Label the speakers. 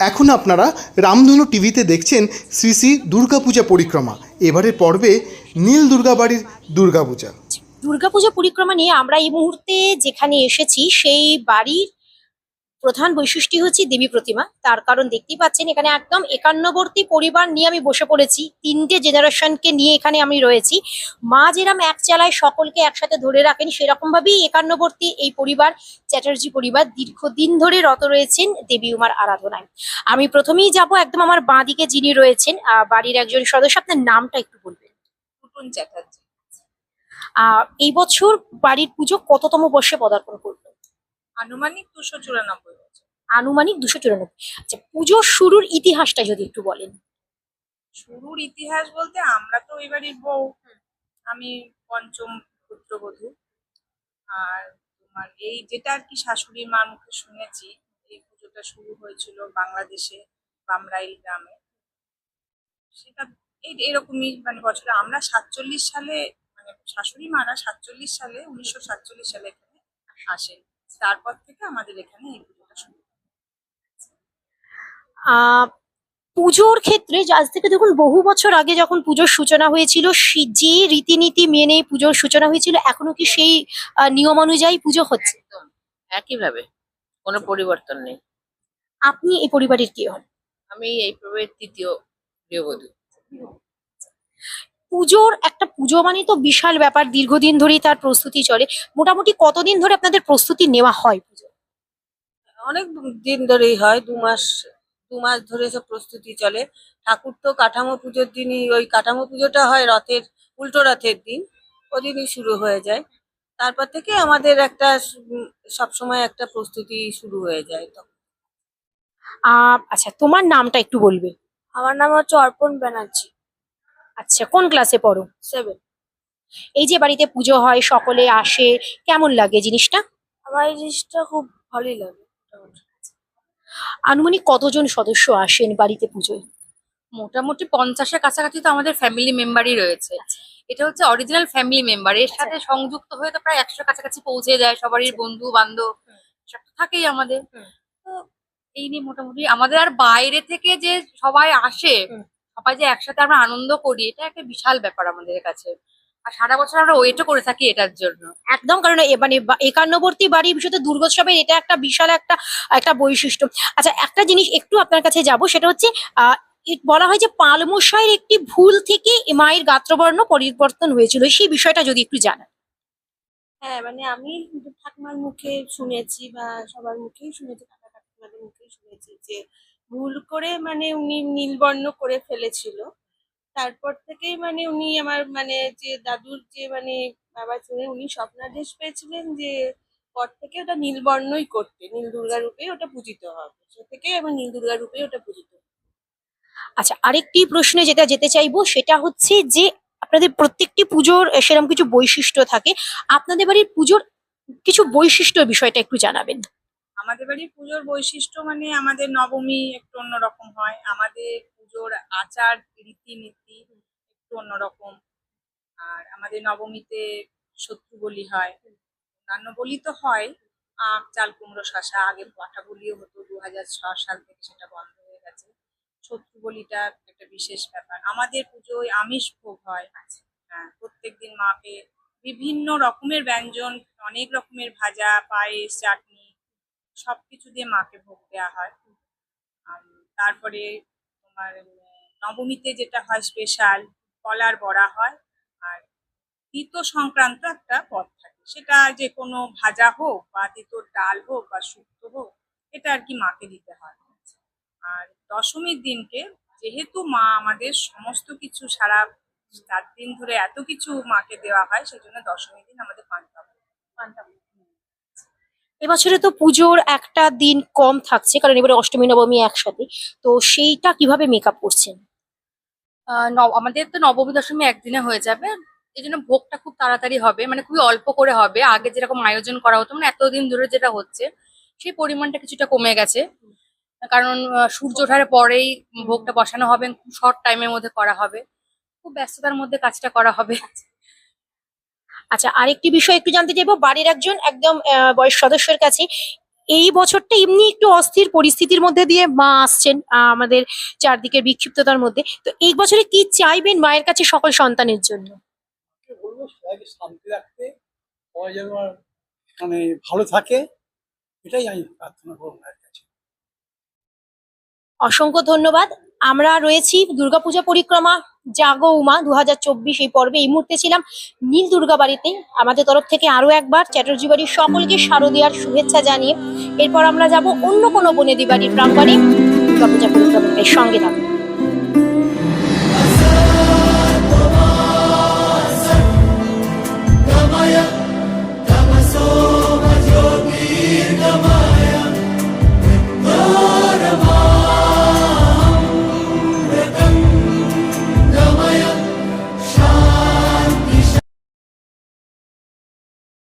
Speaker 1: এখন আপনারা রামধনু টিভিতে দেখছেন শ্রী শ্রী দুর্গাপূজা পরিক্রমা। এবারের পর্বে নীল দুর্গাবাড়ির দুর্গাপূজা।
Speaker 2: দুর্গাপূজা পরিক্রমা নিয়ে আমরা এই মুহূর্তে যেখানে এসেছি, সেই বাড়ির প্রধান বৈশিষ্ট্য হচ্ছে দেবী প্রতিমা। তার কারণ দেখতেই পাচ্ছেন এখানে একদম একান্নবর্তী পরিবার নিয়ে আমি বসে পড়েছি। তিনটে জেনারেশনকে নিয়ে এখানে আমি রয়েছি। মা যেরাম এক চালায় সকলকে একসাথে ধরে রাখেন সেরকম ভাবেই একান্নবর্তী এই পরিবার চ্যাটার্জি পরিবার দীর্ঘদিন ধরে রত রয়েছেন দেবী উমার আরাধনায়। আমি প্রথমেই যাব একদম আমার বাঁ দিকে যিনি রয়েছেন আহ, বাড়ির একজন সদস্য আপনার নামটা একটু বলবেন।
Speaker 3: চ্যাটার্জি।
Speaker 2: আহ এই বছর বাড়ির পুজো কততম বর্ষে পদার্পণ করল
Speaker 3: আনুমানিক দুশো চুরানব্বই বছর।
Speaker 2: আনুমানিক দুশো চুরানব্বই। আচ্ছা পুজোর শুরুর ইতিহাসটা যদি একটু বলেন।
Speaker 3: শুরুর ইতিহাস বলতে আমরা তো ওই বাড়ির বউ আমি পঞ্চম পুত্রবধূ আর তোমার এই যেটা আর কি শাশুড়ির মার মুখে শুনেছি এই পুজোটা শুরু হয়েছিল বাংলাদেশে বামরাইল গ্রামে। সেটা এই এরকমই মানে বছরে আমরা সাতচল্লিশ সালে মানে শাশুড়ি মারা সাতচল্লিশ সালে উনিশশো সাতচল্লিশ সালে এখানে আসেন। তারপর থেকে আমাদের এখানে এই পুজোটা শুরু
Speaker 2: পুজোর ক্ষেত্রে যে আজ থেকে দেখুন বহু বছর আগে যখন পুজোর সূচনা হয়েছিল যে রীতিনীতি মেনে পুজোর সূচনা হয়েছিল এখনও কি সেই নিয়ম অনুযায়ী পুজো হচ্ছে?
Speaker 4: একইভাবে কোনো পরিবর্তন নেই।
Speaker 2: আপনি এই পরিবারের কি হন?
Speaker 4: আমি এই প্রবের তৃতীয় গৃহবধূ।
Speaker 2: পুজোর একটা পুজো মানে তো বিশাল ব্যাপার। দীর্ঘদিন ধরেই তার প্রস্তুতি চলে। মোটামুটি কতদিন ধরে আপনাদের প্রস্তুতি নেওয়া হয় পুজো
Speaker 5: অনেক দিন ধরেই হয় দু মাস দু মাস ধরে সব প্রস্তুতি চলে। ঠাকুর তো কাঠামো পুজোর দিনই ওই কাঠামো পুজোটা হয় রথের উল্টো রথের দিন। ওদিনই শুরু হয়ে যায়। তারপর থেকে আমাদের একটা সব সময় একটা প্রস্তুতি শুরু হয়ে যায় তো
Speaker 2: আহ আচ্ছা তোমার নামটা একটু বলবে।
Speaker 5: আমার নাম হচ্ছে অর্পণ ব্যানার্জি।
Speaker 2: আচ্ছা কোন ক্লাসে পড়ো?
Speaker 5: সেভেন
Speaker 2: এই যে বাড়িতে পুজো হয় সকলে আসে কেমন লাগে জিনিসটা?
Speaker 5: আমার এই জিনিসটা খুব ভালোই লাগে।
Speaker 2: আনুমানিক কতজন সদস্য আসেন বাড়িতে পুজোয়?
Speaker 6: মোটামুটি পঞ্চাশের কাছাকাছি তো আমাদের ফ্যামিলি মেম্বারই রয়েছে। এটা হচ্ছে অরিজিনাল ফ্যামিলি মেম্বার এর সাথে সংযুক্ত হয়ে তো প্রায় একশোর কাছাকাছি পৌঁছে যায় সবারই বন্ধু বান্ধব সব তো থাকেই আমাদের। তো এই নিয়ে মোটামুটি আমাদের আর বাইরে থেকে যে সবাই আসে। সবাই যে একসাথে আমরা আনন্দ করি এটা একটা বিশাল ব্যাপার আমাদের কাছে। আর সারা বছর আমরা ওয়েটও করে থাকি এটার জন্য।
Speaker 2: একদম কারণ এ মানে একান্নবর্তী বাড়ি বিশেষত দুর্গোৎসবের এটা একটা বিশাল একটা একটা বৈশিষ্ট্য। আচ্ছা একটা জিনিস একটু আপনার কাছে যাব সেটা হচ্ছে আহ বলা হয় যে পালমশাইয়ের একটি ভুল থেকে মায়ের গাত্রবর্ণ পরিবর্তন হয়েছিল। সেই বিষয়টা যদি একটু জানান।
Speaker 5: হ্যাঁ মানে আমি ঠাকুমার মুখে শুনেছি বা সবার মুখেই শুনেছি কাকা কাকিমাদের মুখেই শুনেছি যে ভুল করে মানে উনি নীলবর্ণ করে ফেলেছিল। তারপর থেকেই মানে উনি আমার মানে যে দাদুর যে মানে বাবা ছিলেন উনি স্বপ্নাদেশ পেয়েছিলেন যে পর থেকে ওটা নীলবর্ণই করতে, নীল দুর্গা রূপে ওটা পূজিত হবে। সে থেকে আমার নীল দুর্গা রূপে ওটা পূজিত।
Speaker 2: আচ্ছা আরেকটি প্রশ্নে যেটা যেতে চাইব সেটা হচ্ছে যে আপনাদের প্রত্যেকটি পুজোর সেরকম কিছু বৈশিষ্ট্য থাকে। আপনাদের বাড়ির পুজোর কিছু বৈশিষ্ট্য বিষয়টা একটু জানাবেন।
Speaker 3: আমাদের বাড়ির পুজোর বৈশিষ্ট্য মানে আমাদের নবমী একটু অন্যরকম হয়। আমাদের পুজোর আচার, রীতিনীতি একটু অন্যরকম। আর আমাদের নবমীতে শত্রু বলি হয়। অন্যান্য বলি তো হয়। আখ, চাল, কুমড়ো শশা আগে পাঠা বলিও হতো দু হাজার ছ সাল থেকে সেটা বন্ধ হয়ে গেছে। শত্রু বলিটা একটা বিশেষ ব্যাপার। আমাদের পুজোয় আমিষ ভোগ হয়। হ্যাঁ প্রত্যেক দিন মাকে বিভিন্ন রকমের ব্যঞ্জন, অনেক রকমের ভাজা, পায়েস, চাটনি সবকিছু দিয়ে মাকে ভোগ দেওয়া হয়। তারপরে তোমার নবমীতে যেটা হয় স্পেশাল কলার বড়া হয়। আর তিতো সংক্রান্ত একটা পদ থাকে। সেটা যে কোনো ভাজা হোক বা তিতোর ডাল হোক বা শুক্তো হোক, এটা আর কি মাকে দিতে হয়। আর দশমীর দিনকে যেহেতু মা আমাদের সমস্ত কিছু সারা চার দিন ধরে এত কিছু মাকে দেওয়া হয়, সেজন্য দশমীর দিন আমাদের পান্তা পান্তা।
Speaker 2: এবছরে তো পুজোর একটা দিন কম থাকছে কারণ এবারে অষ্টমী নবমী একসাথে। তো সেইটা কীভাবে মেকআপ করছেন?
Speaker 6: আহ, আমাদের তো নবমী দশমী একদিনে হয়ে যাবে। এই জন্য ভোগটা খুব তাড়াতাড়ি হবে মানে খুবই অল্প করে হবে। আগে যেরকম আয়োজন করা হতো মানে এতদিন ধরে যেটা হচ্ছে সেই পরিমাণটা কিছুটা কমে গেছে। কারণ সূর্য ওঠার পরেই ভোগটা বসানো হবে শর্ট টাইমের মধ্যে করা হবে। খুব ব্যস্ততার মধ্যে কাজটা করা হবে।
Speaker 2: আচ্ছা আরেকটি বিষয় একটু জানতে চাইব। বাড়ির একজন একদম বয়স সদস্যের কাছে এই বছরটা এমনি একটু অস্থির পরিস্থিতির মধ্যে দিয়ে মা আসছেন আমাদের চারদিকের বিক্ষিপ্ততার মধ্যে। তো এই বছরে কি চাইবেন মায়ের কাছে সকল সন্তানের জন্য?
Speaker 7: আমি বলব সবাইকে শান্তি রাখতে সবাই যেন মানে ভালো থাকে এটাই আমি প্রার্থনা করব মায়ের কাছে।
Speaker 2: অসংখ্য ধন্যবাদ। আমরা রয়েছি দুর্গাপূজা পরিক্রমা জাগো উমা দু হাজার চব্বিশ এই পর্বে এই মুহূর্তে ছিলাম নীল দুর্গা বাড়িতে আমাদের তরফ থেকে আরও একবার চ্যাটার্জি বাড়ির সকলকে শারদীয়ার শুভেচ্ছা জানিয়ে এরপর আমরা যাব অন্য কোনো বনেদি বাড়ির প্রাঙ্গণে। দুর্গাপূজা পরিক্রমা সঙ্গে থাকুন।